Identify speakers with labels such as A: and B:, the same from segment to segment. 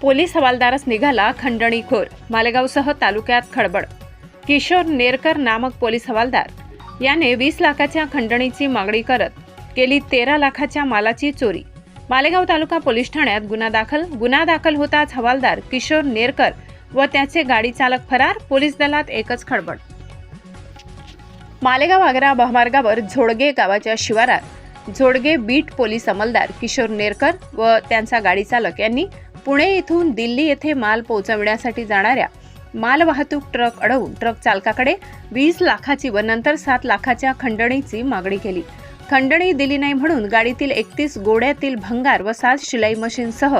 A: Police हवालदारच निघाला खंडणीखोर. मालेगावसह तालुक्यात खडबड किशोर नेरकर नामक पोलीस हवालदार याने वीस लाखाच्या खंडणीची मागणी करत केली तेरा लाखाच्या मालाची चोरी. मालेगाव तालुका पोलीस ठाण्यात गुन्हा दाखल. गुन्हा दाखल होताच हवालदार किशोर नेरकर व त्याचे गाडी चालक फरार. पोलीस दलात एकच खडबड मालेगाव आग्रा महामार्गावर झोडगे गावाच्या शिवारात झोडगे बीट पोलीस अंमलदार किशोर नेरकर व त्यांचा गाडी चालक यांनी पुणे येथून दिल्ली येथे माल पोहोचविण्यासाठी जाणाऱ्या मालवाहतूक ट्रक अडवून ट्रक चालकाकडे वीस लाखाची व नंतर सात लाखाच्या खंडणीची मागणी केली. खंडणी दिली नाही म्हणून गाडीतील एकतीस गोड्यातील भंगार व सात शिलाई मशीनसह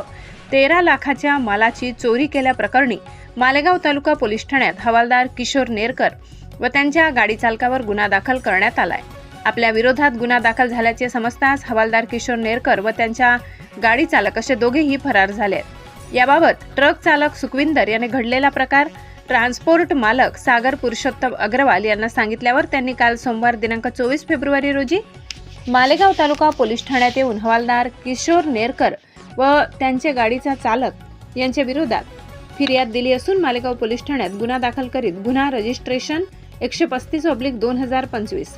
A: तेरा लाखाच्या मालाची चोरी केल्याप्रकरणी मालेगाव तालुका पोलीस ठाण्यात हवालदार किशोर नेरकर व त्यांच्या गाडी चालकावर गुन्हा दाखल करण्यात आलाय. आपल्या विरोधात गुन्हा दाखल झाल्याचे समजताच हवालदार किशोर नेरकर व त्यांच्या गाडी चालक असे दोघेही फरार झाले आहेत. याबाबत ट्रक चालक सुखविंदर याने घडलेला प्रकार ट्रान्सपोर्ट मालक सागर पुरुषोत्तम अग्रवाल यांना सांगितल्यावर त्यांनी काल सोमवार दिनांक चोवीस फेब्रुवारी रोजी मालेगाव तालुका पोलीस ठाण्यात येऊन हवालदार किशोर नेरकर व त्यांचे गाडीचा चालक यांच्या विरोधात फिर्याद दिली असून मालेगाव पोलीस ठाण्यात गुन्हा दाखल करीत गुन्हा रजिस्ट्रेशन एकशे पस्तीस ऑब्लिक दोन हजार पंचवीस.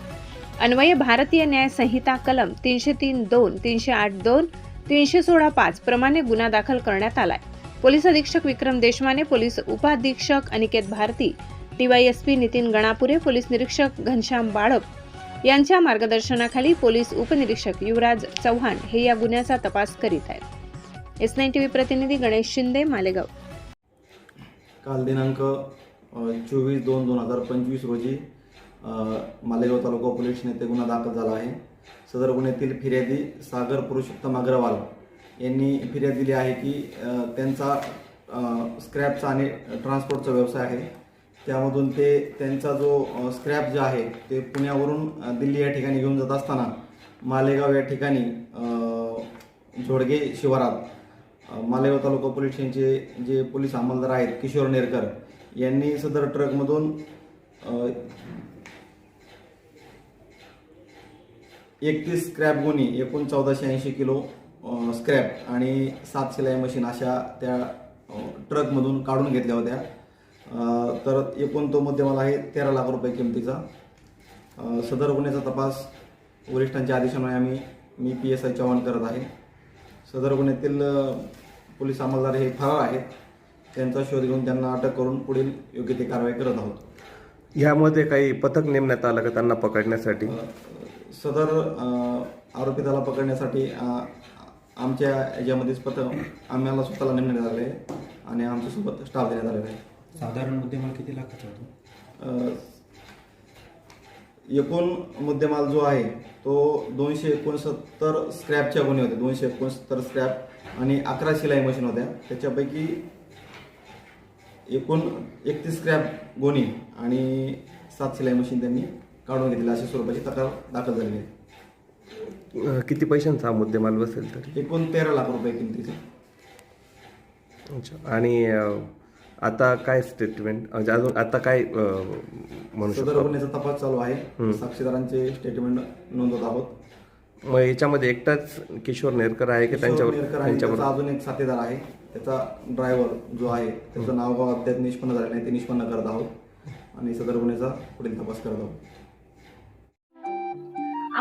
A: अन्वये भारतीय न्याय संहिता कलम तीनशे तीन दोन तीनशे आठ दोन तीनशे सोळा पाच प्रमाणे गुन्हा दाखल करण्यात आलाय. पोलीस अधीक्षक विक्रम देशमाने पोलीस उपाधीक्षक अनिकेत भारती डीवायएसपी नितीन गणापुरे पोलीस निरीक्षक घनश्याम बाळप यांच्या मार्गदर्शनाखाली पोलीस उपनिरीक्षक युवराज चव्हाण हे या गुन्ह्याचा तपास करीत आहेत. एस नाईन टी व्ही प्रतिनिधी गणेश शिंदे मालेगाव.
B: काल दिनांक चोवीस दोन दोन हजार पंचवीस रोजी मालेगाव तालुका पोलीस ठाण्यात गुन्हा दाखल झाला आहे. सदर गुन्ह्यातील फिर्यादी सागर पुरुषोत्तम अग्रवाल यांनी फिर्याद दिली आहे की त्यांचा स्क्रॅपचा आणि ट्रान्सपोर्टचा व्यवसाय आहे. त्यामधून ते त्यांचा जो स्क्रॅप जे आहे ते पुण्यावरून दिल्ली या ठिकाणी घेऊन जात असताना मालेगाव या ठिकाणी झोडगे शिवारात मालेगाव तालुका पोलीस स्टेशनचे जे पोलीस अंमलदार आहेत किशोर नेरकर यांनी सदर ट्रकमधून एकतीस स्क्रॅप गुणी एकूण चौदाशे ऐंशी किलो स्क्रॅप आणि सात शिलाई मशीन अशा त्या ट्रकमधून काढून घेतल्या होत्या. तर एकूण तो मुद्देमाल आहे तेरा लाख रुपये किमतीचा. सदर गुन्ह्याचा तपास वरिष्ठांच्या आदेशामुळे आम्ही मी पी एस आय चव्हाण करत आहे. सदर गुन्ह्यातील पोलीस अंमलदार हे फरार आहेत. त्यांचा शोध घेऊन त्यांना अटक करून पुढील योग्य ते कारवाई करत आहोत.
C: ह्यामध्ये काही पथक नेमण्यात आलं का त्यांना पकडण्यासाठी?
B: सदर आरोपिताला पकडण्यासाठी आमच्या याच्यामध्येच पथक आम्हाला स्वतःला नेमण्यात आले आहे आणि आमच्यासोबत स्टाफ देण्यात आलेला आहे.
D: साधारण मुद्देमाल किती लाखाचा होतो?
B: एकूण मुद्देमाल जो आहे तो दोनशे एकोणसत्तर स्क्रॅपच्या गुन्हे होते. दोनशे एकोणसत्तर स्क्रॅप आणि अकरा शिलाई मशीन होत्या. त्याच्यापैकी एकूण एकतीस स्क्रॅप गोणी आणि सात शिलाई मशीन त्यांनी काढून घेतली अशा स्वरूपाची तक्रार दाखल झालेली आहे
C: अं, किती पैशांचा हा मुद्देमाल बसेल तरी?
B: एकूण तेरा लाख रुपये किमतीचे.
C: अच्छा. आणि अं, आता काय स्टेटमेंट म्हणजे अजून आता काय अं, म्हणू
B: सदर
C: शकतो?
B: गुन्ह्याचा तपास चालू आहे. साक्षीदारांचे स्टेटमेंट नोंदवत आहोत.
C: मग याच्यामध्ये एकटाच किशोर नेरकर आहे की त्यांच्यावर
B: किशोर नेरकर आणि
C: त्यांच्यावर
B: त्याचा अजून एक साथीदार आहे. त्याचा ड्रायव्हर जो आहे त्याचं नाव गाव अद्याप निष्पन्न झालं नाही. ते निष्पन्न करत आहोत. आणि सदर गुन्ह्याचा पुढील तपास करत आहोत.